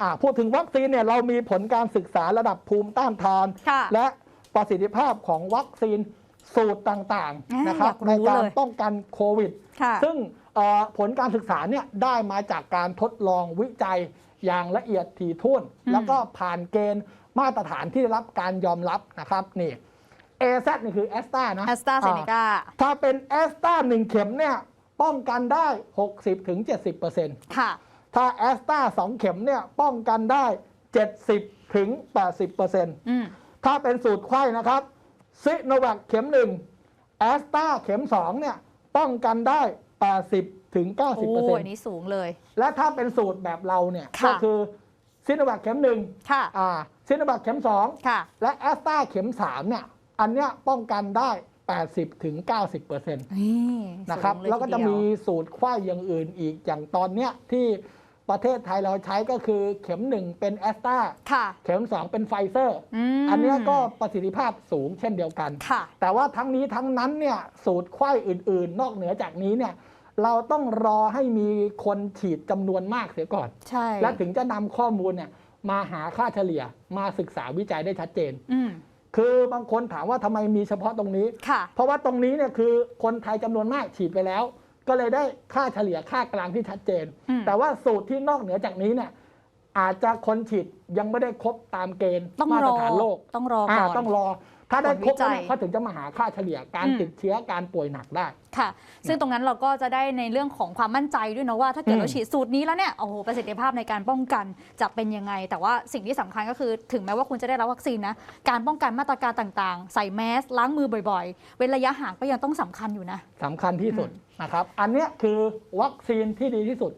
อ่าพูดถึงวัคซีนเนี่ยเรามีผลการศึกษาระดับภูมิต้านทาน ค่ะและประสิทธิภาพของวัคซีนสูตรต่างอ่าๆนะครับอยากรู้ในการเลย ป้องกันโควิด ค่ะ ซึ่งเอ่อผลการศึกษาเนี่ยได้มาจากการทดลองวิจัยอย่างละเอียดถี่ถ้วน อืม แล้วก็ผ่านเกณฑ์มาตรฐานที่ได้รับการยอมรับนะครับนี่ AZ นี่คือแอสตรานะแอสตราเซเนกาถ้าเป็นแอสตราหนึ่งเข็มเนี่ยป้องกันได้ 60-70%ถึง 70%ค่ะ ถ้าแอสตราสองเข็มเนี่ยป้องกันได้ 70ถึง80%อืมถ้าเป็นสูตรไข้นะครับซิโนแวคเข็มหนึ่งแอสตราเข็มสองเนี่ยป้องกันได้ 80ถึงโอ้ย90%นี่สูงเลย และถ้าเป็นสูตรแบบเราเนี่ยค่ะก็คือซิโนแวคเข็มหนึ่งค่ะอ่าซิโนแวคเข็มสองค่ะและแอสตราเข็มสามเนี่ยอันเนี้ยป้องกันได้ 80ถึง90%นี่นะครับสูงเยแล้วก็จะทีเดียมีสูตรไข้อย่างอื่นอีกอย่างตอนเนี้ยที่ ประเทศไทยเราใช้ก็คือเข็มหนึ่งเป็นแอสตราค่ะเข็ม2เป็นไฟเซอร์มอันเนี้ยก็ประสิทธิภาพสูงเช่นเดียวกัน ค่ะ แต่ว่าทั้งนี้ทั้งนั้นเนี่ยสูตรไข้อื่นๆ นอกเหนือจากนี้เนี่ยเราต้องรอให้มีคนฉีดจำนวนมากเสียก่อน ใช่และถึงจะนำข้อมูลเนี่ยมาหาค่าเฉลี่ยมาศึกษาวิจัยได้ชัดเจน อืมคือบางคนถามว่าทำไมมีเฉพาะตรงนี้ ค่ะ เพราะว่าตรงนี้เนี่ยคือคนไทยจำนวนมากฉีดไปแล้ว ก็เลยได้ค่าเฉลี่ยค่ากลางที่ชัดเจนอืมแต่ว่าสูตรที่นอกเหนือจากนี้เนี่ย อาจจะคนฉีดยังไม่ได้ครบตามเกณฑ์ต้องมาตรรอฐานโลกต้องรอก่อน ต้องรอ ถ้าได้ครบผลวิจัแล้วยเนี่ยเขาถึงจะมาหาค่าเฉลี่ยการอืมติดเชื้อการป่วยหนักได้ ค่ะ ซึ่งตรงนั้นเราก็จะได้ในเรื่องของความมั่นใจด้วยนะว่า ถ้าเกิดอืม เราฉีดสูตรนี้แล้วเนี่ยโอ้โหประสิทธิภาพในการป้องกันจะเป็นยังไง แต่ว่าสิ่งที่สำคัญก็คือถึงแม้ว่าคุณจะได้รับวัคซีนนะการป้องกันมาตรการต่างๆ ใส่แมสล้างมือบ่อยๆ เว้นระยะห่างก็ยังต้องสำคัญอยู่นะ สำคัญที่สุดนะครับ อันเนี้ยคือวัคซีนที่ดีที่สุด